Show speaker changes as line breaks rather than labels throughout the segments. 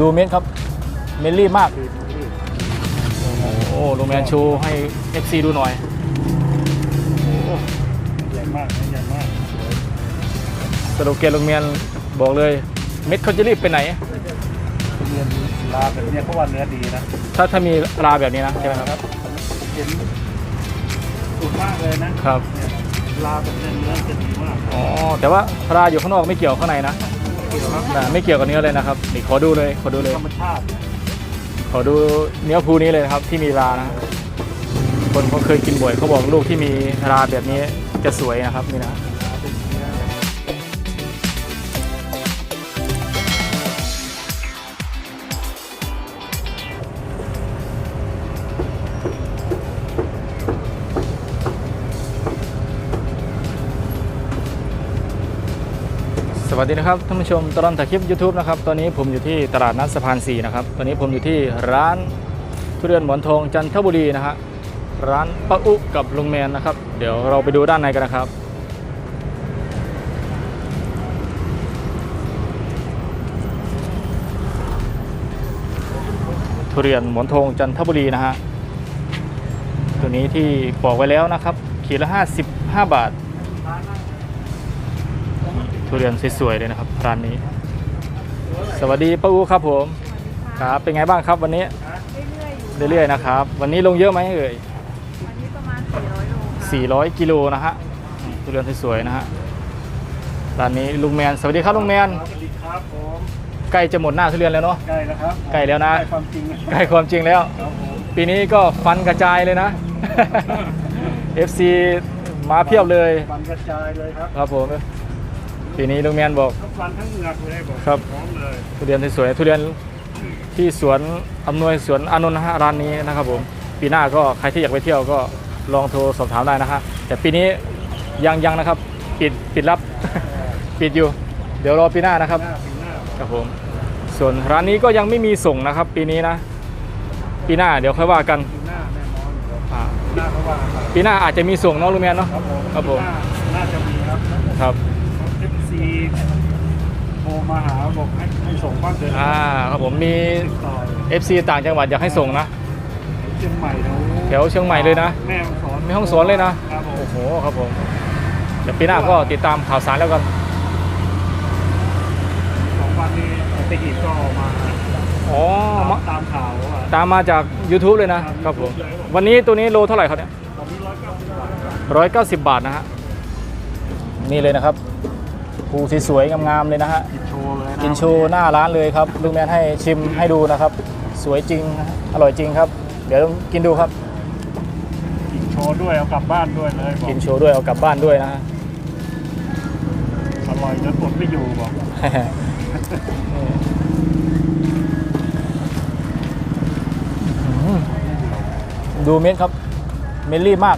ดูเม็ดครับ เมลลี่มาก
รีบรีบ
โอ้โรงแรมโชว์ให้ FC ดูหน่อย
ใหญ่มากนะใหญ่มากสวย
สโลแกนโรงเรียนบอกเลย เม็ดเขาจะรีบไปไหน
ทุเรียนลาแบบเนี้ยเพราะว่าเนื้อดีนะ
ถ้าถ้ามีราแบบนี้นะใช่ไหมครับ
เห็นสุดมากเลยนะครับ เนี่ยลาแบบเนี้ยเนื้อจะดีมาก
อ๋อแต่ว่าราอยู่ข้างนอกไม่เกี่ยวข้างในนะ
เกี่ยวครับ
นะไม่เกี่ยวกับเนื้อเลยนะครับนี่ขอดูเลยขอดูเลย
ธรรมชาติ
ขอดูเนื้อภูนี้เลยนะครับที่มีรานะคนเขาเคยกินบ่อยเขาบอกลูกที่มีราแบบนี้จะสวยนะครับนี่นะ วัสดีนะครับท่านผู้ชมตลอดถ่ายคลิป YouTube นะครับตอนนี้ผมอยู่ที่ตลาดนัดสะพาน4นะครับตอนนี้ผมอยู่ที่ร้านทุเรียนหมอนทองจันทบุรีนะฮะร้านป้าอุกับลุงแมนนะครับ เดี๋ยวเราไปดูด้านในกันนะครับ ทุเรียนหมอนทองจันทบุรีนะฮะตัวนี้ที่บอกไว้แล้วนะครับขีดละ 55 บาท ทุเรียนสวยๆเลยนะครับร้านนี้ สวัสดีป้าอูครับผมครับเป็นไงบ้างครับวันนี้
เรื่อยๆอยู่
เรื่อยๆนะครับ วันนี้ลงเยอะไหมเอ่ย
วันนี้ประมาณ 400 โลค่ะ
400 กิโลนะฮะทุเรียนสวยๆนะฮะร้านนี้ลุงแมนสวัสดีครับลุงแมน
สวัสดีครับผม
ใกล้จะหมดหน้าทุเรียนแล้วเนาะ
ใกล้แล้วครับ
ใกล้แล้วนะ
ใกล้ความจริง
ใกล้ความจริงแล้ว
ครับผม
ปีนี้ก็ฟันกระจายเลยนะ FC มาเพียบเลย
ฟันกระจายเลยครับ
ครับผม ปีนี้ลุงแมนบอก
ทั้งฟันทั้งเหงือกเลยบอก
ครับ
พร้อมเลย
ทุเรียนสวยๆทุเรียนที่สวนอำนวยสวนอานนท์นะฮะร้านนี้นะครับผมปีหน้าก็ใครที่อยากไปเที่ยวก็ลองโทรสอบถามได้นะฮะแต่ปีนี้ยังยังนะครับ ปิดปิดรับ ปิดอยู่ เดี๋ยวรอปีหน้านะครับ
หน้าปีหน้า
ครับผม ส่วนร้านนี้ก็ยังไม่มีส่งนะครับ ปีนี้นะ ปีหน้าเดี๋ยวค่อยว่ากัน
ปีหน้าแน่นอนเดี๋ยว
อ่า
ปีหน้าเขาว่ากัน
ปีหน้าอาจจะมีส่งเนาะลุงแมนเนาะ
ครับผม
ครับผม
ปีหน้าน่าจะมีครับ
ครับ
เอฟซีโทรมาหาบอกให้ให้ส่งบ้างเถอะ
อ่าครับผมมี
ติดต่อ
FC ต่างจังหวัดอยากให้ส่งนะ
เชียงใหม่เดี๋ยว
แถวเชียงใหม่เลยนะ
แม่ฮ่องสอน
ไม่ห้องสวนเลยนะ
ครับผม
โอ้โหครับผมเดี๋ยวปีหน้าก็ติดตามข่าวสารแล้วกัน
สองวันนี้ไปหีบก็ออกมา
อ๋อ
ตาม
มา
ตามข่าวว่า
ตามมาจาก YouTube เลยนะครับผม วันนี้ตัวนี้โลเท่าไหร่ครับเนี่ย
ตอนนี้ร้อยเก้าสิบบาทครับ
ร้อยเก้าสิบบาทนะฮะ นี่เลยนะครับ ภูสวยๆงามๆเลยนะฮะ
กินโชว์เลยะ
กินโชว์หน้าร้านเลยครับลุงแมนให้ชิมให้ดูนะครับ สวยจริงนะฮะอร่อยจริงครับ เดี๋ยวกินดูครับ
กินโชว์ด้วยเอากลับบ้านด้วยเลยบอก
กินโชว์ด้วยเอากลับบ้านด้วยนะฮะ
อร่อยจนอดไม่อยู่บอก
ดูเม็ดครับ เมลลี่มาก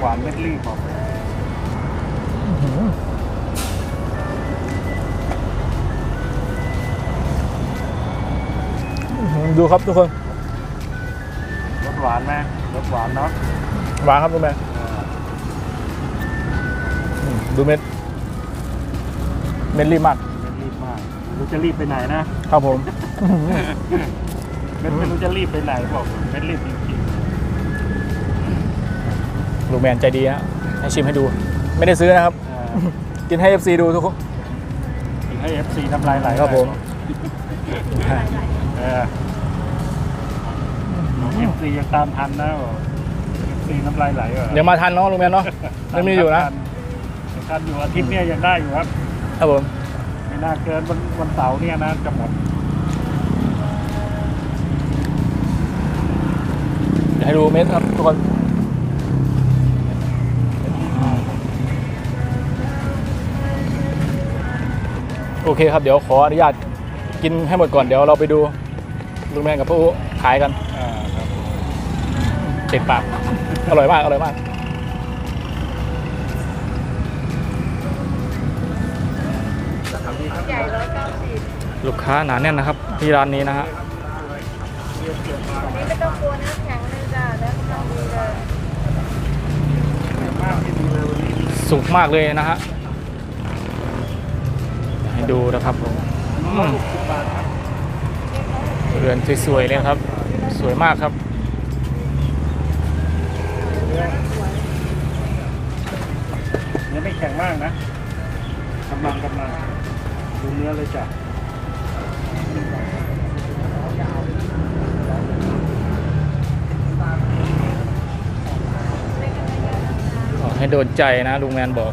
หวานเม็ดรีบบอก
ดูครับทุกคน
รสหวานไหมรสหวานเนาะ
หวานครับลุงแมน
อ่า
อืมดูเม็ด เมลลี่มาก
เม็ดรีบมากไม่รู้จะรีบไปไหนนะครับ
ผม
เม็ดไม่รู้จะรีบไปไหนบอกเม็ดรีบจริง
ลุงแมนใจดีฮะให้ชิมให้ดู ไม่ได้ซื้อนะครับ
ๆอ่า
กินให้ FC ดูทุกคน
กินให้ FC น้ำลายไหล
ครับผม
เออเอฟซียังตามทันนะบอกเอฟซีน้ำลายไหลเหรอ
เดี๋ยวมาทันเนาะลุงแมนเนาะยังมีอยู่นะ
ยังทันอยู่อาทิตย์เนี้ยยังได้อยู่ครับ
ครับผม
ไม่น่าเกินวันวันเสาร์เนี่ยนะจะหมด
เดี๋ยวให้ดูเม็ดครับทุกคน โอเคครับเดี๋ยวขออนุญาตกินให้หมดก่อนเดี๋ยวเราไปดูลุงแมนกับป้าอูขายกันติดปาก อร่อยมาก อร่อยมาก ลูกค้าหนาแน่นนะครับ ที่ร้านนี้นะฮะ
ไม่ต้องกลัวน้ำแข็งเลยจ้ะแล้วกำลังดีเลย
สุกมากเลยนะฮะ ดูนะครับผมอืม
สิบบาทครับ
เรือนสวยๆเลยครับ สวยมากครับ
เนื้อเนื้อไม่แข็งมากนะกำลังกำลังดูเนื้อเลยจ้ะ
ขอให้โดนใจนะลุงแมนบอก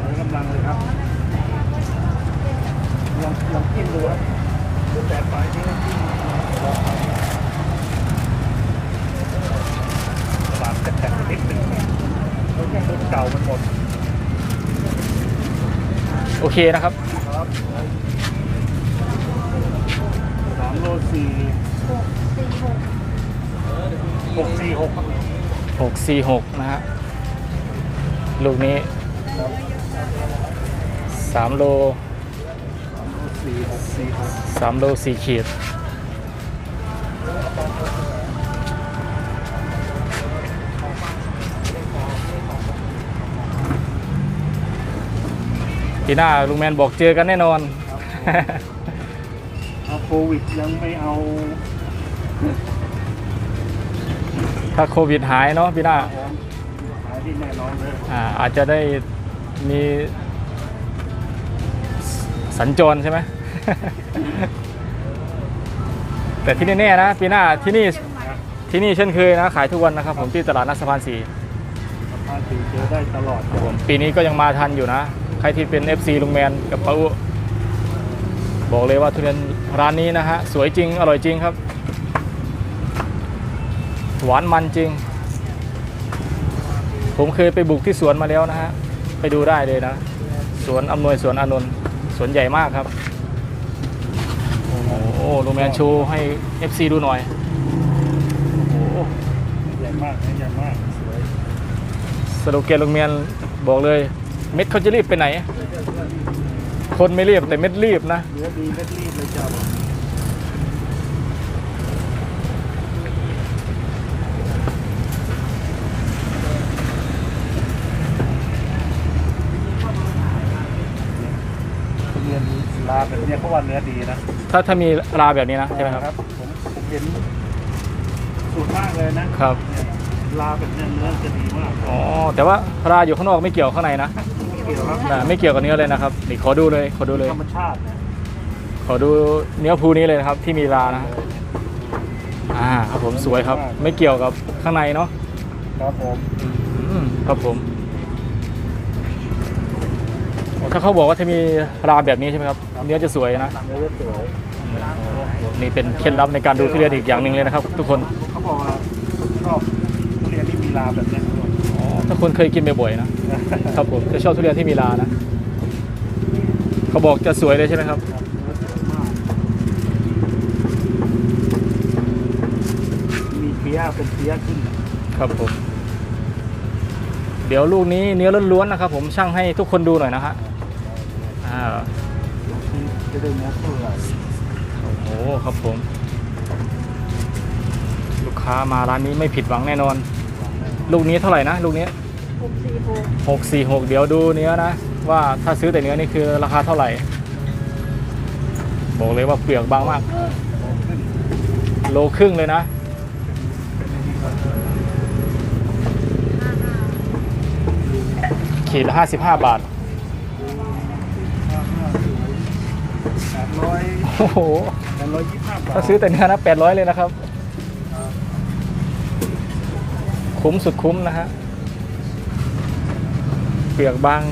เนื้อกำลังเลยครับ ลองลองกินดูครับแต่ปลายที่กินปากแตกๆนิดนึงรุ่นเก่ามันหมด
โอเคนะครับ
ครับสามโลสี่หกสี่หกครับ
646นะฮะลูกนี้
สามโล สี่หกสี่หก
3โล4ขีด ปีหน้าลุงแมนบอกเจอกันแน่นอน
เอาโควิดยังไม่เอา
ถ้าโควิดหายเนาะปีหน้า
ของหายที่แน่นอนเลย
อ่าอาจจะได้มี สสัญจรใช่ไหม แต่ที่แน่ๆนะปีหน้าที่นี่ที่นี่เช่นเคยนะขายทุกวันนะครับ ผมที่ตลาดนัดสะพานสี่
สะพานสีเจอได้ตลอด
ครับผมปีนี้ก็ยังมาทันอยู่นะ ใครที่เป็น FC ลุงแมนกับป้าอุบอกเลยว่าทุเรียนร้านนี้นะฮะสวยจริงอร่อยจริงครับ หวานมันจริง ผมเคยไปบุกที่สวนมาแล้วนะฮะไปดูได้เลยนะ สวนอำนวยสวนอานนท์ สวนใหญ่มากครับ โอ้โหลุงแมนโชว์ให้ FC ดูหน่อย โอ้โห
ใหญ่มากนะใหญ่มาก สวย
สโลแกนลุงแมนบอกเลย เม็ดเขาจะรีบไปไหน คนไม่รีบแต่เม็ดรีบนะ
เนื้อดีเม็ดรีบาแบบเนี้ยเขาว่าเนื้อดีนะ
ถ้าถ้ามีราแบบนี้นะใช่ไหมครับ
ผมผมเห็นสูตรมากเลยนะครับ เนี่ยลาแบบเนี้ยเนื้อจะดีมาก
อ๋อแต่ว่าราอยู่ข้างนอกไม่เกี่ยวข้างในนะ
เกี่ยวครับ
อ่าไม่เกี่ยวกับเนื้อเลยนะครับนี่ขอดูเลยขอดูเลย
ธรรมชาติเนี่ย
ขอดูเนื้อภูนี้เลยนะครับที่มีรานะอ่าครับผมสวยครับ ไม่เกี่ยวกับข้างในเนาะ
ครับผม
อืมครับผม ถ้าเขาบอกว่าถ้ามีราแบบนี้ใช่ไหมครับเนื้อจะสวยนะ
เนื้อสวย
นี่เป็นเคล็ดลับในการดูทุเรียนอีกอย่างหนึ่งเลยนะครับ ทุกคน
เขาบอกว่าชอบทุเรียนที่มีลาแบบเนี้ย
อ๋อถ้าคนเคยกินบ่อยๆนะครับผมจะชอบทุเรียนที่มีรานะเขาบอกจะสวยเลยใช่ไหมครับ
เนื้อสวยมากมีเพี้ยเป็นเพี้ยขึ้น
ครับผมเดี๋ยวลูกนี้เนื้อล้วนๆนะครับ ผมช่างให้ทุกคนดูหน่อยนะฮะ อ่า
จะได้เนื้อเปื่อย
โอ้โหครับผม ลูกค้ามาร้านนี้ไม่ผิดหวังแน่นอน ลูกนี้เท่าไหร่นะลูกนี้
หกสี่หก
หกสี่หกเดี๋ยวดูเนื้อนะ ว่าถ้าซื้อแต่เนื้อนี่คือราคาเท่าไหร่ บอกเลยว่าเปลือกบางมาก โลครึ่งเลยนะขีดละห้าสิบห้าบาท
แปดร้อย
โอ้โห
แปดร้อยยี่สิบห้าบาท
ถ้าซื้อแต่เนื้อนะแปดร้อยเลยนะครับ คุ้มสุดคุ้มนะฮะ เปลือกบาง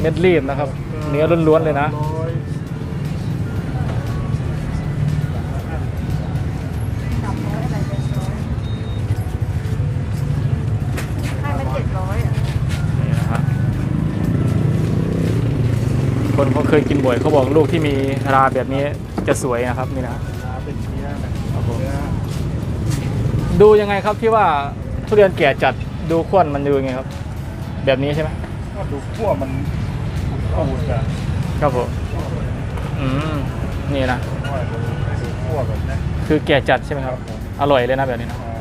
เม็ดรีบนะครับ เนื้อล้วนๆเลยนะ
ร้
คนเขาเคยกินบ่อยเขาบอกลูกที่มีราแบบนี้จะสวยนะครับนี่นะ
ลาเป็นเพี้ยนะครับ
ผม
เนื้อ
ดูยังไงครับที่ว่าทุเรียนแก่จัดดูข้วนมันดูยังไงครับ แบบนี้ใช่ไหม
ก็ดูขั้วมันอูดอะ
ครับผมอืมนี่นะ
ขั้วดูดูขั้วแบบเนี้ย
คือแก่จัดใช่ไหมครับ อร่อยเลยนะแบบนี้นะ
อ่า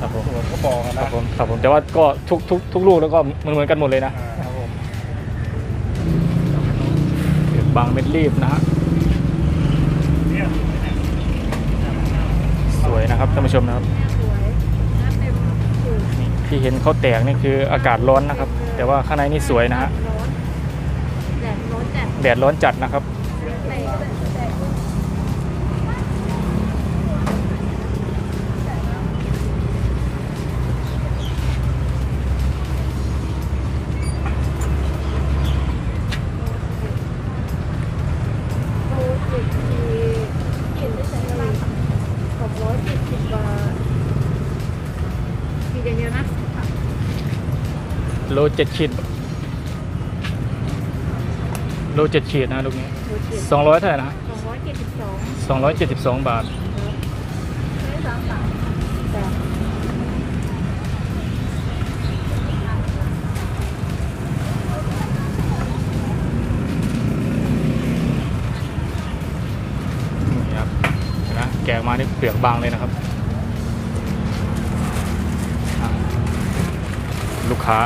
ครับผม
ส่วนก็บอกกัน
ค
นะ
รับผมครับผมแต่ว่าก็ทุกทุกทุกลูกแล้วก็เหมือนเหมือนกันหมดเลยนะ
บผม
เปลือกบบางเม็ดรีบนะฮะ
เนี่ย
สวยนะครับท่านผู้ชมนะครับ
สวยน้ำเต็มสูง
นี่ที่เห็นเขาแตกนี่คืออากาศร้อนนะครับ แต่ว่าข้างในนี่สวยนะฮะ
ร้อนแดดร้อนจัด
แดดร้อนจัดนะครับ
เจ็ด
ขีดโลเจ็ดขีดนะลูกนี้
โอเค
สองร้อยเท่าไหร่นะ
สองร้อยเจ็ดสิบสอง
สองร้อยเจ็ดสิบสองบาท
ไม่สามสามจ้ะ
นี่ครับเห็นไหมแกะออกมานี่เปลือกบางเลยนะครับอะลูกค้า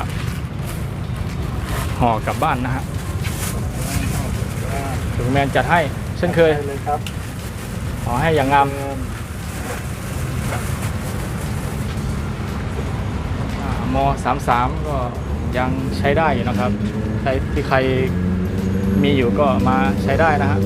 ห่อกลับบ้านนะฮะถึงแมนจัดให้เช่นเคย
ได้เลยครับ
ขอให้อย่างงามอ่าม33 ก็ยังใช้ได้อยู่นะครับ ใครที่ใครมีอยู่ก็มาใช้ได้นะฮะ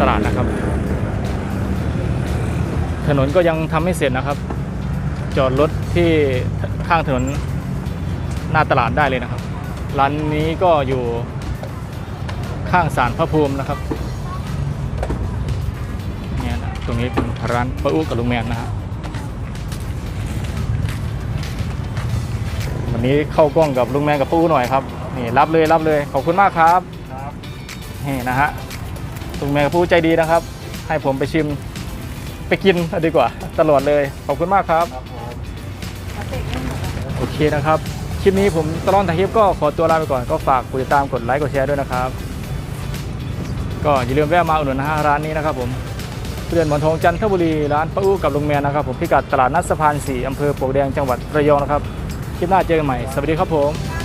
ตลาดนะครับ ถนนก็ยังทำไม่เสร็จนะครับ จอดรถที่ข้างถนนหน้าตลาดได้เลยนะครับ ร้านนี้ก็อยู่ข้างศาลพระภูมินะครับเนี่ยนะตรงนี้เป็นร้านป้าอุ๊กับลุงแมนนะฮะวันนี้เข้ากล้องกับลุงแมนกับป้าอุ๊หน่อยครับนี่รับเลยรับเลยขอบคุณมากครับ
ครับ
นี่นะฮะ ลุงแมนกับผู้ใจดีนะครับ ให้ผมไปชิมไปกินดีกว่า ตลอดเลย ขอบคุณมากครับ
ครับผม
เอาเตะให้หมดอะ
โอเคนะครับ คลิปนี้ผมตลอดถ่ายคลิปก็ขอตัวลาไปก่อน ก็ฝากกดติดตามกดไลค์กดแชร์ด้วยนะครับ ก็อย่าลืมแวะมาอุดหนุนนะฮะร้านนี้นะครับผมเรือนหมอนทองจันทบุรีร้านป้าอู้กับลุงแมนนะครับผมพิกัดตลาดนัดสะพาน4อำเภอปลวกแดงจังหวัดระยองนะครับ คลิปหน้าเจอกันใหม่ สวัสดีครับผม